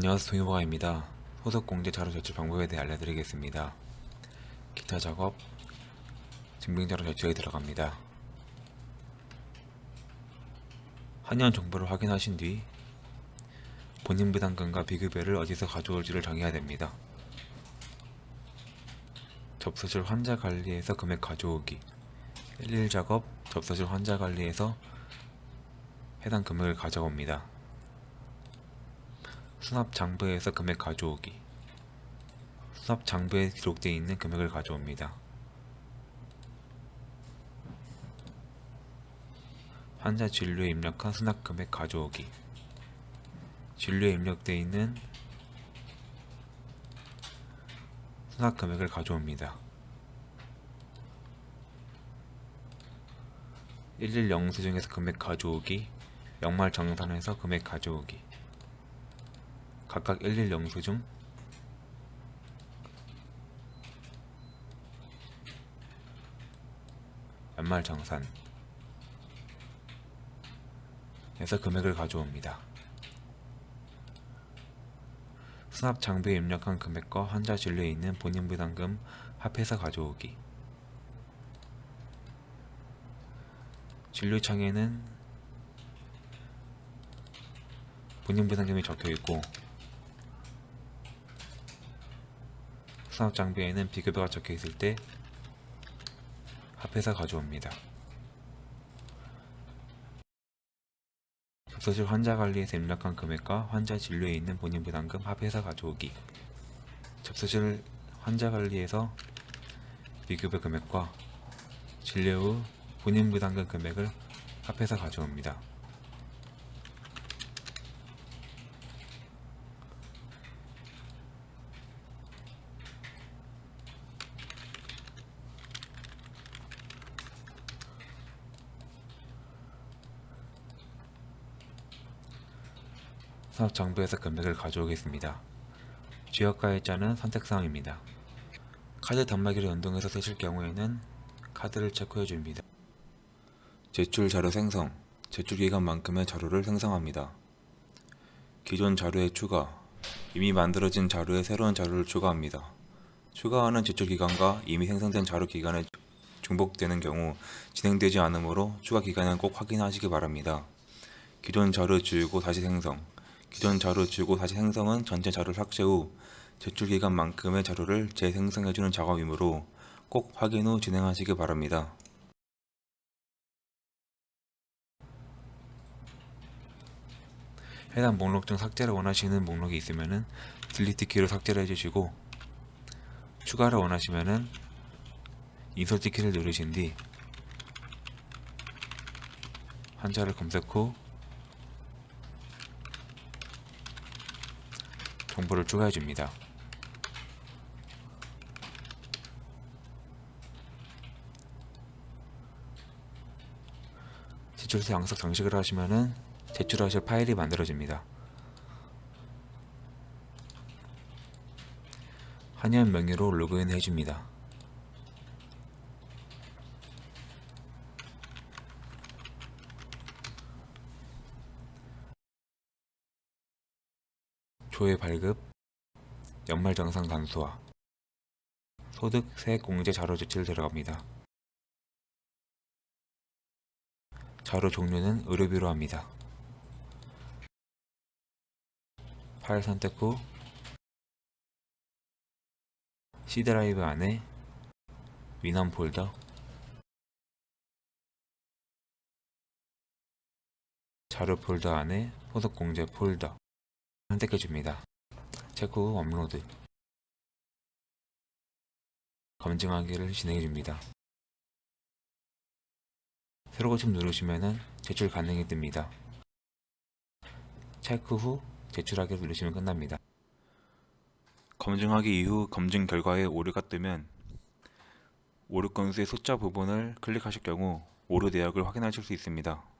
안녕하세요 동의보가입니다. 소속 공제 자료 제출 방법에 대해 알려드리겠습니다. 기타 작업, 증빙 자료 제출에 들어갑니다. 한연 정보를 확인하신 뒤 본인 부담금과 비급여를 어디서 가져올지를 정해야 됩니다. 접수실 환자 관리에서 금액 가져오기 1일 작업 접수실 환자 관리에서 해당 금액을 가져옵니다. 수납 장부에서 금액 가져오기 수납 장부에 기록되어 있는 금액을 가져옵니다. 환자 진료에 입력한 수납 금액 가져오기 진료에 입력되어 있는 수납 금액을 가져옵니다. 1일 영수증에서 금액 가져오기 연말 정산에서 금액 가져오기 각각 1일 영수증 연말 정산. 에서 금액을 가져옵니다. 수납 장비에 입력한 금액과 환자 진료에 있는 본인 부담금 합해서 가져오기. 진료창에는 본인 부담금이 적혀 있고 수납 장비에는 비급여가 적혀 있을 때 합해서 가져옵니다. 접수실 환자 관리에서 입력한 금액과 환자 진료에 있는 본인 부담금 합해서 가져오기. 접수실 환자 관리에서 비급여 금액과 진료 후 본인 부담금 금액을 합해서 가져옵니다. 사업 정보에서 금액을 가져오겠습니다. 지역가입자는 선택사항입니다. 카드 단말기를 연동해서 쓰실 경우에는 카드를 체크해 줍니다. 제출 자료 생성, 제출 기간만큼의 자료를 생성합니다. 기존 자료의 추가, 이미 만들어진 자료에 새로운 자료를 추가합니다. 추가하는 제출 기간과 이미 생성된 자료 기간에 중복되는 경우 진행되지 않으므로 추가 기간은 꼭 확인하시기 바랍니다. 기존 자료 지우고 다시 생성, 기존 자료 지우고 다시 생성은 전체 자료 삭제 후 제출 기간만큼의 자료를 재생성해주는 작업이므로 꼭 확인 후 진행하시기 바랍니다. 해당 목록 중 삭제를 원하시는 목록이 있으면은 딜리트 키로 삭제를 해주시고 추가를 원하시면은 인서트 키를 누르신 뒤 환자를 검색 후 정보를 추가해 줍니다. 제출서 양석 장식을 하시면은 제출하실 파일이 만들어집니다. 한연 명의로 로그인 해줍니다. 조회 발급, 연말정산 간소화, 소득 세액공제 자료 제출 들어갑니다. 자료 종류는 의료비로 합니다. 파일 선택 후 C 드라이브 안에 위남 폴더 자료 폴더 안에 소속 공제 폴더 선택해 줍니다. 체크 후 업로드 검증하기를 진행해 줍니다. 새로 고침 누르시면은 제출 가능이 뜹니다. 체크 후 제출하기 누르시면 끝납니다. 검증하기 이후 검증 결과에 오류가 뜨면 오류 건수의 숫자 부분을 클릭하실 경우 오류 내역을 확인하실 수 있습니다.